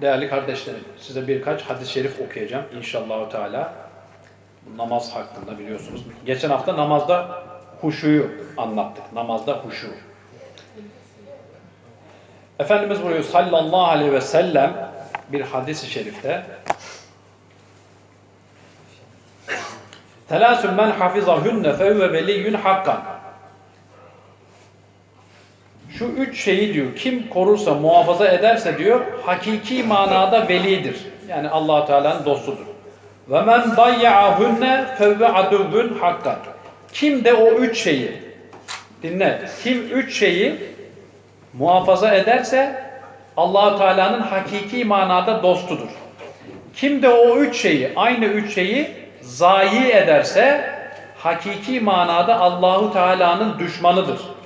Değerli kardeşlerim, size birkaç hadis-i şerif okuyacağım inşallah Teala. Namaz hakkında biliyorsunuz. Geçen hafta namazda huşuyu anlattık. Namazda huşu. Efendimiz buyuruyor sallallahu aleyhi ve sellem bir hadis-i şerifte Telasül men hafizahünne fevve veliyyün hakkan şu üç şeyi diyor kim korursa muhafaza ederse diyor hakiki manada velidir. Yani allah Teala'nın dostudur. Ve men dayya'ahunne fevve aduvvün hakkan. Kim de o üç şeyi dinle. Kim üç şeyi muhafaza ederse allah Teala'nın hakiki manada dostudur. Kim de o üç şeyi, aynı üç şeyi zayi ederse hakiki manada Allahu Teala'nın düşmanıdır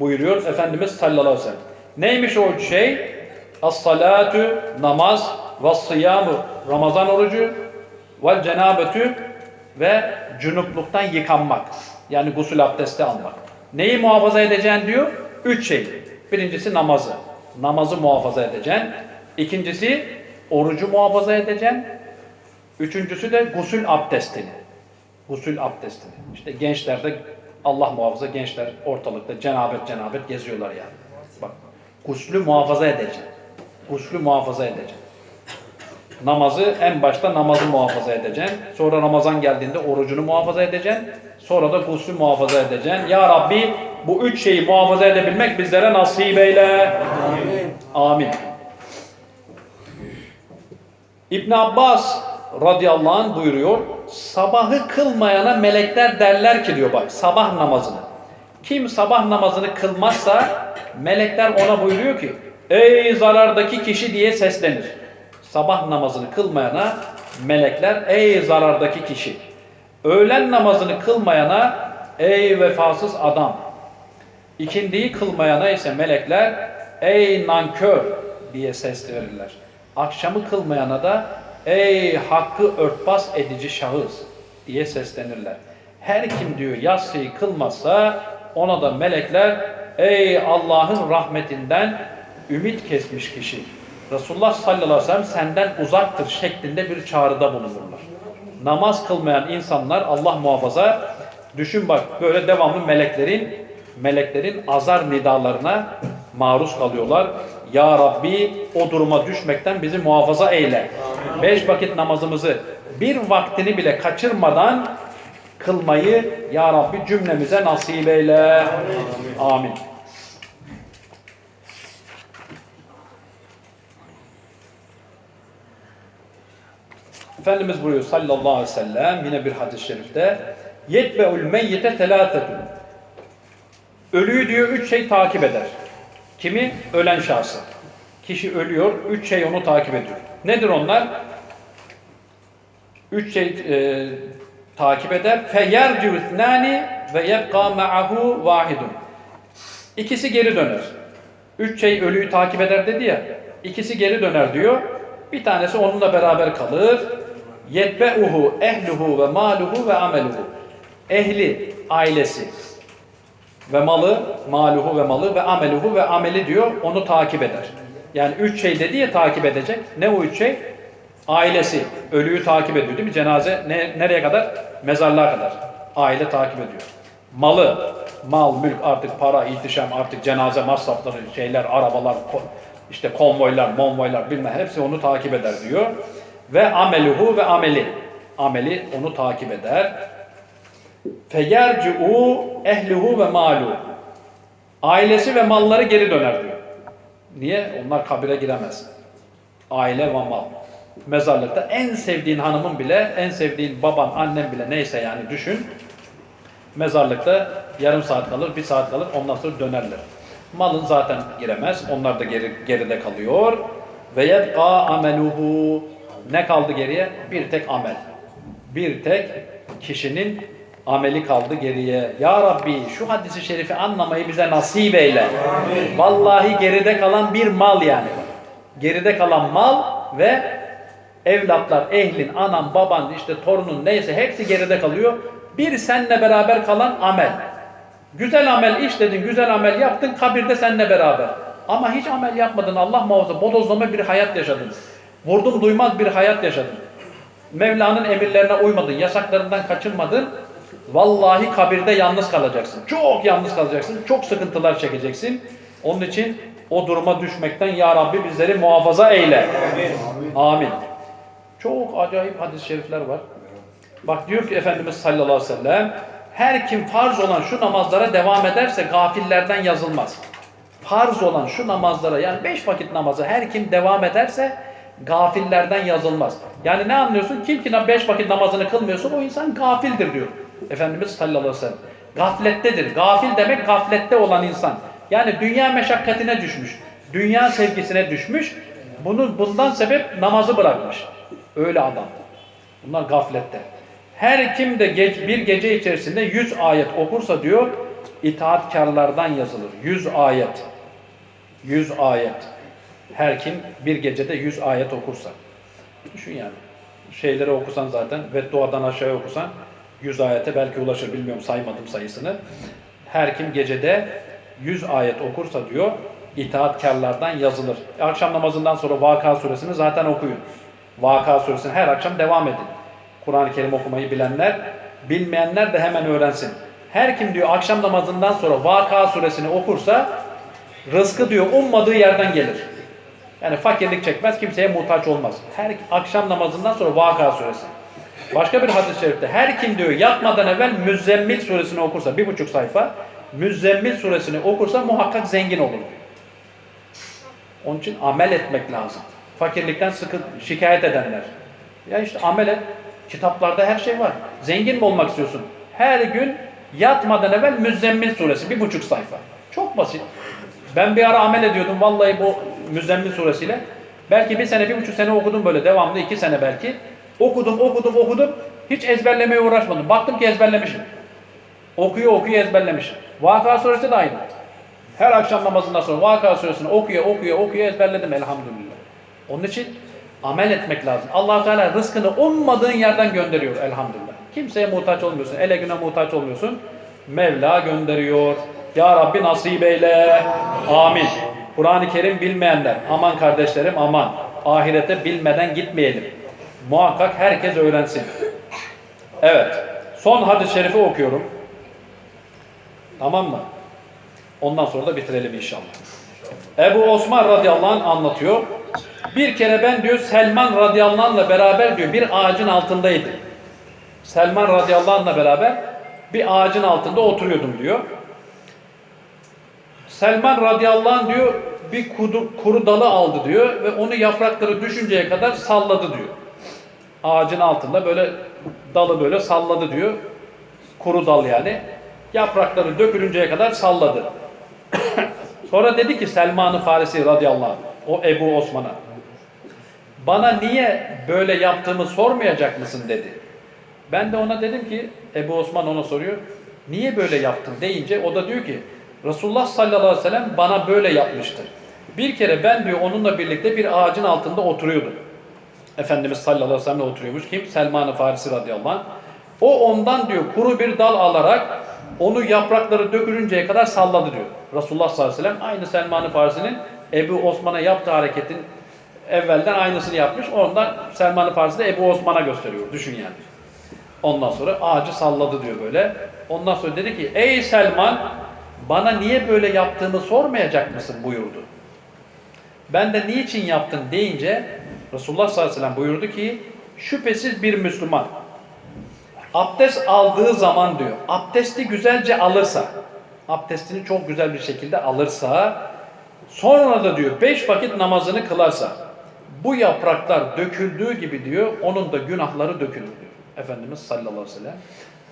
buyuruyor Efendimiz sallallahu aleyhi ve sellem. Neymiş o şey? As-salatu, namaz, ve sıyamu, Ramazan orucu, ve cenabetü ve cunupluktan yıkanmak. Yani gusül abdesti almak. Neyi muhafaza edeceksin diyor? Üç şey. Birincisi namazı. Namazı muhafaza edeceksin. İkincisi orucu muhafaza edeceksin. Üçüncüsü de gusül abdestini. Gusül abdestini. İşte gençlerde Allah muhafaza gençler ortalıkta cenabet cenabet geziyorlar yani. Bak guslü muhafaza edeceksin. Guslü muhafaza edeceksin. Namazı en başta namazı muhafaza edeceksin. Sonra Ramazan geldiğinde orucunu muhafaza edeceksin. Sonra da guslü muhafaza edeceksin. Ya Rabbi bu üç şeyi muhafaza edebilmek bizlere nasip eyle. Amin. Amin. İbn Abbas radıyallahu anh buyuruyor. Sabahı kılmayana melekler derler ki diyor bak sabah namazını. Kim sabah namazını kılmazsa melekler ona buyuruyor ki ey zarardaki kişi diye seslenir. Sabah namazını kılmayana melekler ey zarardaki kişi. Öğlen namazını kılmayana ey vefasız adam. İkindiyi kılmayana ise melekler ey nankör diye ses verirler. Akşamı kılmayana da ey hakkı örtbas edici şahıs diye seslenirler. Her kim diyor yatsıyı kılmazsa ona da melekler ey Allah'ın rahmetinden ümit kesmiş kişi. Resulullah sallallahu aleyhi ve sellem senden uzaktır şeklinde bir çağrıda bulunurlar. Namaz kılmayan insanlar Allah muhafaza düşün bak böyle devamlı meleklerin meleklerin azar nidalarına maruz kalıyorlar. Ya Rabbi o duruma düşmekten bizi muhafaza eyle. Beş vakit namazımızı bir vaktini bile kaçırmadan kılmayı Ya Rabbi cümlemize nasip eyle. Amin. Amin. Efendimiz buyuruyor sallallahu aleyhi ve sellem yine bir hadis-i şerifte yetbe'ul meyyite telâtetun Ölüyü diyor üç şey takip eder. Kimi? Ölen şahsı. Kişi ölüyor, üç şey onu takip ediyor. Nedir onlar? Üç şey e, takip eder. فَيَرْجُ اِثْنَانِ ve يَبْقَى مَعَهُ vahidun. İkisi geri döner. Üç şey ölüyü takip eder dedi ya. İkisi geri döner diyor. Bir tanesi onunla beraber kalır. يَتْبَعُهُ ehluhu ve maluhu ve ameluhu. Ehli, ailesi ve malı, maluhu ve malı ve ameluhu ve ameli diyor onu takip eder. Yani üç şey dedi ya takip edecek. Ne o üç şey? Ailesi ölüyü takip ediyor değil mi? Cenaze ne, nereye kadar? Mezarlığa kadar. Aile takip ediyor. Malı, mal, mülk artık para, ihtişam artık cenaze masrafları, şeyler, arabalar, işte konvoylar, monvoylar bilmem hepsi onu takip eder diyor. Ve ameluhu ve ameli. Ameli onu takip eder. Feyerci'u ehluhu ve malu. Ailesi ve malları geri döner diyor. Niye? Onlar kabire giremez. Aile ve mal. Mezarlıkta en sevdiğin hanımın bile, en sevdiğin baban, annen bile neyse yani düşün. Mezarlıkta yarım saat kalır, bir saat kalır, ondan sonra dönerler. Malın zaten giremez, onlar da geri, geride kalıyor. Ve yebqa ameluhu. Ne kaldı geriye? Bir tek amel. Bir tek kişinin ameli kaldı geriye. Ya Rabbi şu hadisi şerifi anlamayı bize nasip eyle. Amin. Vallahi geride kalan bir mal yani. Geride kalan mal ve evlatlar, ehlin, anan, baban, işte torunun neyse hepsi geride kalıyor. Bir senle beraber kalan amel. Güzel amel işledin, güzel amel yaptın, kabirde seninle beraber. Ama hiç amel yapmadın, Allah muhafaza, bodozlama bir hayat yaşadın. Vurdum duymaz bir hayat yaşadın. Mevla'nın emirlerine uymadın, yasaklarından kaçınmadın. Vallahi kabirde yalnız kalacaksın. Çok yalnız kalacaksın. Çok sıkıntılar çekeceksin. Onun için o duruma düşmekten Ya Rabbi bizleri muhafaza eyle. Amin. Çok acayip hadis-i şerifler var. Bak diyor ki Efendimiz sallallahu aleyhi ve sellem her kim farz olan şu namazlara devam ederse gafillerden yazılmaz. Farz olan şu namazlara yani beş vakit namazı her kim devam ederse gafillerden yazılmaz. Yani ne anlıyorsun? Kim ki beş vakit namazını kılmıyorsa o insan gafildir diyor. Efendimiz sallallahu aleyhi ve sellem. Gaflettedir. Gafil demek gaflette olan insan. Yani dünya meşakkatine düşmüş. Dünya sevgisine düşmüş. Bunun bundan sebep namazı bırakmış. Öyle adam. Bunlar gaflette. Her kim de ge- bir gece içerisinde 100 ayet okursa diyor, itaatkarlardan yazılır. 100 ayet. 100 ayet. Her kim bir gecede 100 ayet okursa. Düşün yani. Şeyleri okusan zaten ve duadan aşağıya okusan 100 ayete belki ulaşır. Bilmiyorum saymadım sayısını. Her kim gecede 100 ayet okursa diyor, itaatkarlardan yazılır. Akşam namazından sonra Vaka suresini zaten okuyun. Vaka suresini her akşam devam edin. Kur'an-ı Kerim okumayı bilenler, bilmeyenler de hemen öğrensin. Her kim diyor akşam namazından sonra Vaka suresini okursa rızkı diyor ummadığı yerden gelir. Yani fakirlik çekmez, kimseye muhtaç olmaz. Her akşam namazından sonra Vaka suresi. Başka bir hadis-i şerifte her kim diyor yatmadan evvel Müzzemmil suresini okursa bir buçuk sayfa Müzzemmil suresini okursa muhakkak zengin olur. Onun için amel etmek lazım. Fakirlikten sıkı şikayet edenler. Ya işte amel et. Kitaplarda her şey var. Zengin mi olmak istiyorsun? Her gün yatmadan evvel Müzzemmil suresi bir buçuk sayfa. Çok basit. Ben bir ara amel ediyordum vallahi bu Müzzemmil suresiyle. Belki bir sene, bir buçuk sene okudum böyle devamlı iki sene belki. Okudum, okudum, okudum. Hiç ezberlemeye uğraşmadım. Baktım ki ezberlemişim. Okuyor, okuyor, ezberlemişim. Vaka suresi de aynı. Her akşam namazından sonra Vaka suresini okuyor, okuyor, okuyor, ezberledim elhamdülillah. Onun için amel etmek lazım. allah Teala rızkını ummadığın yerden gönderiyor elhamdülillah. Kimseye muhtaç olmuyorsun, ele güne muhtaç olmuyorsun. Mevla gönderiyor. Ya Rabbi nasip eyle. Amin. Kur'an-ı Kerim bilmeyenler, aman kardeşlerim aman. Ahirete bilmeden gitmeyelim. Muhakkak herkes öğrensin. Evet. Son hadis-i şerifi okuyorum. Tamam mı? Ondan sonra da bitirelim inşallah. Ebu Osman radıyallahu anh anlatıyor. Bir kere ben diyor Selman radıyallahu anh'la beraber diyor bir ağacın altındaydım. Selman radıyallahu anh'la beraber bir ağacın altında oturuyordum diyor. Selman radıyallahu anh diyor bir kudu, kuru dalı aldı diyor ve onu yaprakları düşünceye kadar salladı diyor. Ağacın altında böyle dalı böyle salladı diyor. Kuru dal yani. Yaprakları dökülünceye kadar salladı. Sonra dedi ki Selman-ı Farisi radıyallahu anh, o Ebu Osman'a. Bana niye böyle yaptığımı sormayacak mısın dedi. Ben de ona dedim ki Ebu Osman ona soruyor. Niye böyle yaptın deyince o da diyor ki Resulullah sallallahu aleyhi ve sellem bana böyle yapmıştır. Bir kere ben diyor onunla birlikte bir ağacın altında oturuyordum. Efendimiz sallallahu aleyhi ve sellem oturuyormuş. Kim? Selman-ı Farisi radıyallahu anh. O ondan diyor kuru bir dal alarak onu yaprakları dökülünceye kadar salladı diyor. Resulullah sallallahu aleyhi ve sellem aynı Selman-ı Farisi'nin Ebu Osman'a yaptığı hareketin evvelden aynısını yapmış. Ondan Selman-ı Farisi de Ebu Osman'a gösteriyor. Düşün yani. Ondan sonra ağacı salladı diyor böyle. Ondan sonra dedi ki ey Selman bana niye böyle yaptığımı sormayacak mısın buyurdu. Ben de niçin yaptın deyince Resulullah sallallahu aleyhi ve sellem buyurdu ki şüphesiz bir Müslüman abdest aldığı zaman diyor abdesti güzelce alırsa abdestini çok güzel bir şekilde alırsa sonra da diyor beş vakit namazını kılarsa bu yapraklar döküldüğü gibi diyor onun da günahları dökülür diyor. Efendimiz sallallahu aleyhi ve sellem.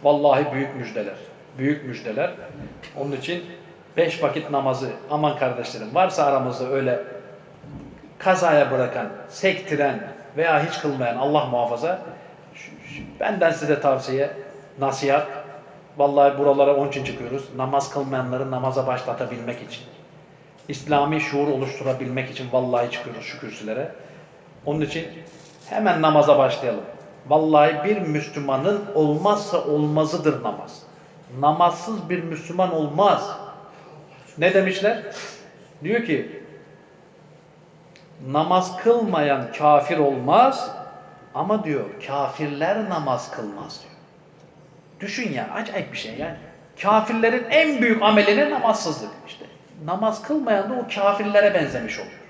Vallahi büyük müjdeler. Büyük müjdeler. Onun için beş vakit namazı aman kardeşlerim varsa aramızda öyle kazaya bırakan, sektiren veya hiç kılmayan Allah muhafaza benden size tavsiye, nasihat. Vallahi buralara onun için çıkıyoruz. Namaz kılmayanları namaza başlatabilmek için. İslami şuur oluşturabilmek için vallahi çıkıyoruz şu kürsülere. Onun için hemen namaza başlayalım. Vallahi bir Müslümanın olmazsa olmazıdır namaz. Namazsız bir Müslüman olmaz. Ne demişler? Diyor ki namaz kılmayan kafir olmaz ama diyor kafirler namaz kılmaz diyor. Düşün ya acayip bir şey yani. Kafirlerin en büyük ameli? Namazsızlık işte. Namaz kılmayan da o kafirlere benzemiş oluyor.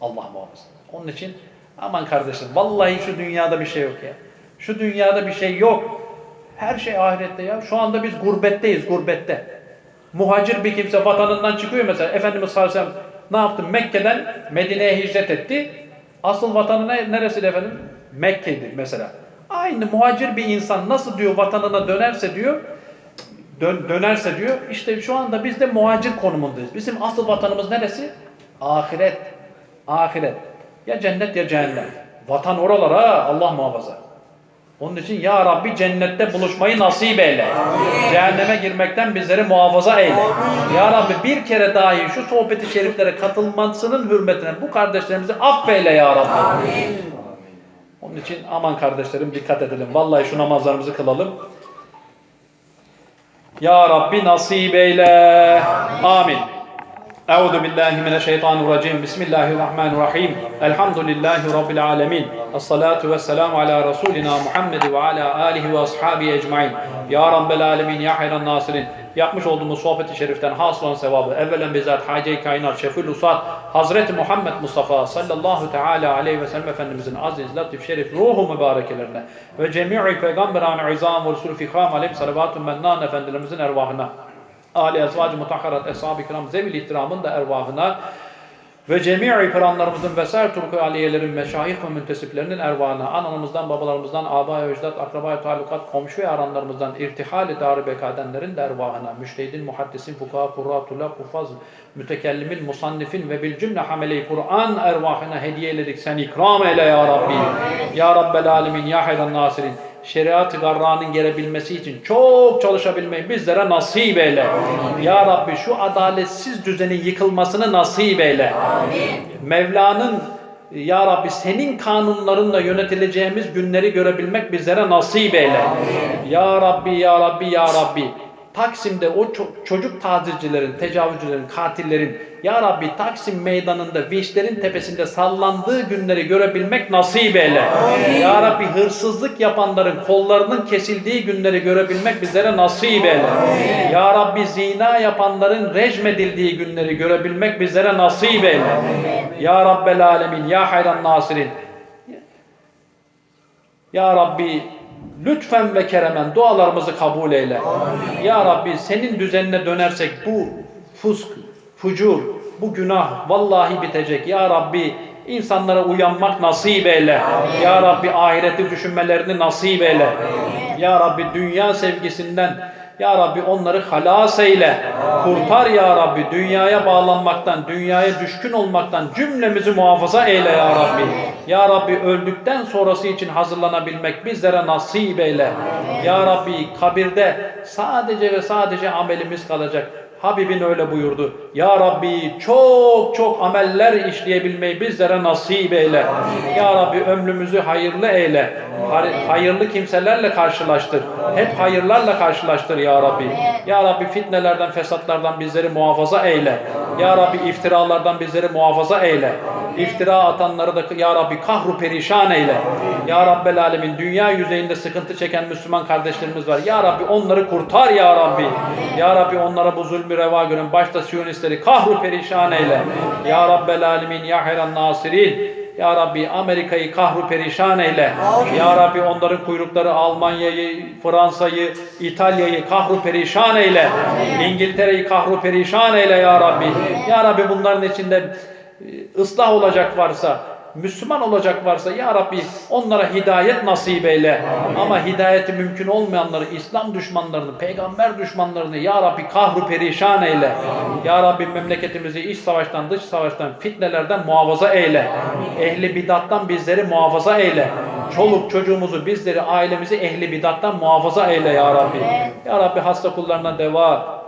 Allah muhafaza. Onun için aman kardeşim vallahi şu dünyada bir şey yok ya. Şu dünyada bir şey yok. Her şey ahirette ya. Şu anda biz gurbetteyiz, gurbette. Muhacir bir kimse vatanından çıkıyor mesela. Efendimiz sallallahu aleyhi ve sellem ne yaptı? Mekke'den Medine'ye hicret etti. Asıl vatanı ne, neresiydi efendim? Mekke'di mesela. Aynı muhacir bir insan nasıl diyor vatanına dönerse diyor, dön, dönerse diyor, işte şu anda biz de muhacir konumundayız. Bizim asıl vatanımız neresi? Ahiret. Ahiret. Ya cennet ya cehennem. Vatan oralara Allah muhafaza. Onun için ya Rabbi cennette buluşmayı nasip eyle. Cehenneme girmekten bizleri muhafaza eyle. Ya Rabbi bir kere dahi şu sohbeti şeriflere katılmasının hürmetine bu kardeşlerimizi affeyle ya Rabbi. Onun için aman kardeşlerim dikkat edelim. Vallahi şu namazlarımızı kılalım. Ya Rabbi nasip eyle. Amin. Euzu billahi mineşşeytanirracim. Bismillahirrahmanirrahim. Elhamdülillahi rabbil alamin. Essalatu vesselamu ala rasulina Muhammed ve ala alihi ve ashabihi ecmaîn. Ya Rabbel alemin ya hayran nasirin. Yapmış olduğumuz sohbeti şeriften hasıl sevabı evvelen bizzat Hace-i Kainat Şefül Usat Hazreti Muhammed Mustafa sallallahu teala aleyhi ve sellem Efendimizin aziz, latif, şerif, ruhu mübarekelerine ve cemi'i peygamberan-ı izam ve rusulü fikram aleyhim salavatun mennan efendilerimizin ervahına Ali ezvacı mutahharat eshab-ı kiram zevil ihtiramın da ervahına ve cemi'i piranlarımızın vesaire turku aliyelerin meşayih ve müntesiplerinin ervahına, anamızdan, babalarımızdan, aba ecdat, akraba talukat, komşu ve aranlarımızdan irtihal-i dar bekadenlerin de ervahına, müştehidin, muhaddisin, fukaha, kurratullah, hufaz, mütekellimin, musannifin ve bil cümle hamele-i Kur'an ervahına hediye eyledik. Sen ikram eyle ya Rabbi. Ya Rabbel alemin, ya hayran nasirin şeriat-ı garranın gelebilmesi için çok çalışabilmeyi bizlere nasip eyle. Ya Rabbi şu adaletsiz düzenin yıkılmasını nasip eyle. Mevla'nın ya Rabbi senin kanunlarınla yönetileceğimiz günleri görebilmek bizlere nasip eyle. Ya Rabbi, Ya Rabbi, Ya Rabbi. Taksim'de o ço- çocuk tacizcilerin, tecavüzcülerin, katillerin Ya Rabbi Taksim meydanında vişlerin tepesinde sallandığı günleri görebilmek nasip eyle. Ya Rabbi hırsızlık yapanların kollarının kesildiği günleri görebilmek bizlere nasip eyle. Ya Rabbi zina yapanların rejmedildiği günleri görebilmek bizlere nasip eyle. Ya Rabbel Alemin, Ya Hayran Nasirin. Ya Rabbi lütfen ve keremen dualarımızı kabul eyle. Ya Rabbi senin düzenine dönersek bu fusk, fucur, bu günah vallahi bitecek. Ya Rabbi insanlara uyanmak nasip eyle. Ya Rabbi ahireti düşünmelerini nasip eyle. Ya Rabbi dünya sevgisinden ya Rabbi onları halas eyle. Kurtar ya Rabbi dünyaya bağlanmaktan, dünyaya düşkün olmaktan cümlemizi muhafaza eyle ya Rabbi. Ya Rabbi öldükten sonrası için hazırlanabilmek bizlere nasip eyle. Ya Rabbi kabirde sadece ve sadece amelimiz kalacak. Habibin öyle buyurdu. Ya Rabbi çok çok ameller işleyebilmeyi bizlere nasip eyle. Ya Rabbi ömrümüzü hayırlı eyle. Hay- Hayırlı kimselerle karşılaştır. Hep hayırlarla karşılaştır ya Rabbi. Ya Rabbi fitnelerden, fesatlardan bizleri muhafaza eyle. Ya Rabbi iftiralardan bizleri muhafaza eyle. İftira atanları da ya Rabbi kahru perişan eyle. Ya Rabbel Alemin dünya yüzeyinde sıkıntı çeken Müslüman kardeşlerimiz var. Ya Rabbi onları kurtar ya Rabbi. Ya Rabbi onlara bu zulmü reva görün. Başta Siyonistleri kahru perişan eyle. Ya Rabbel Alemin ya hayran nasirin. Ya Rabbi Amerika'yı kahru perişan eyle. Ya Rabbi onların kuyrukları Almanya'yı, Fransa'yı, İtalya'yı kahru perişan eyle. İngiltere'yi kahru perişan eyle ya Rabbi. Ya Rabbi bunların içinde ıslah olacak varsa, Müslüman olacak varsa ya Rabbi onlara hidayet nasip eyle. Ama hidayeti mümkün olmayanları, İslam düşmanlarını, peygamber düşmanlarını ya Rabbi kahru perişan eyle. Ya Rabbi memleketimizi iç savaştan, dış savaştan, fitnelerden muhafaza eyle. Ehli bidattan bizleri muhafaza eyle. Çoluk çocuğumuzu, bizleri, ailemizi ehli bidattan muhafaza eyle ya Rabbi. Ya Rabbi hasta kullarına deva,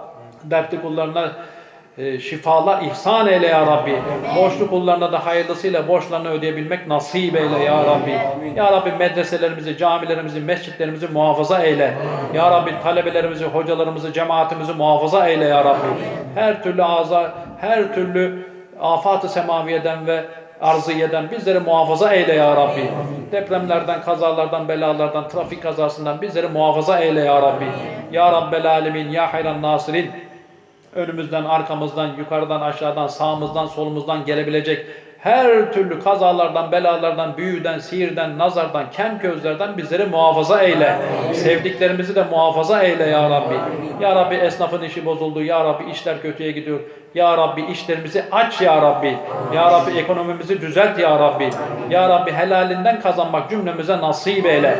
dertli kullarına e, şifalar ihsan eyle ya Rabbi. Borçlu kullarına da hayırlısıyla borçlarını ödeyebilmek nasip eyle ya Rabbi. Ya Rabbi medreselerimizi, camilerimizi, mescitlerimizi muhafaza eyle. Ya Rabbi talebelerimizi, hocalarımızı, cemaatimizi muhafaza eyle ya Rabbi. Her türlü azar, her türlü afat-ı semaviyeden ve arziyeden bizleri muhafaza eyle ya Rabbi. Depremlerden, kazalardan, belalardan, trafik kazasından bizleri muhafaza eyle ya Rabbi. Ya Rabbel Alemin, Ya Hayran Nasirin. Önümüzden, arkamızdan, yukarıdan, aşağıdan, sağımızdan, solumuzdan gelebilecek her türlü kazalardan, belalardan, büyüden, sihirden, nazardan, kem gözlerden bizleri muhafaza eyle. Sevdiklerimizi de muhafaza eyle ya Rabbi. Ya Rabbi esnafın işi bozuldu. Ya Rabbi işler kötüye gidiyor. Ya Rabbi işlerimizi aç ya Rabbi. Ya Rabbi ekonomimizi düzelt ya Rabbi. Ya Rabbi helalinden kazanmak cümlemize nasip eyle.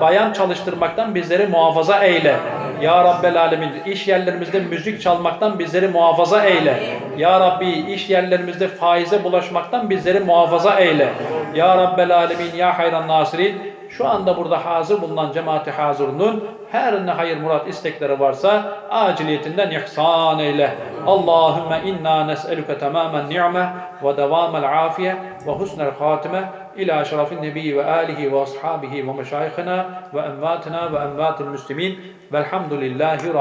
Bayan çalıştırmaktan bizleri muhafaza eyle. Ya Rabbel Alemin iş yerlerimizde müzik çalmaktan bizleri muhafaza eyle. Ya Rabbi iş yerlerimizde faize bulaşmaktan bizleri muhafaza eyle. Ya Rabbel Alemin ya hayran nasirin şu anda burada hazır bulunan cemaati hazırının her ne hayır murat istekleri varsa aciliyetinden ihsan eyle. Allahümme inna nes'eluke tamamen ni'me ve devamel afiye ve husnel hatime ila şerefin nebiyyi ve alihi ve ashabihi ve meşayihina ve envatina ve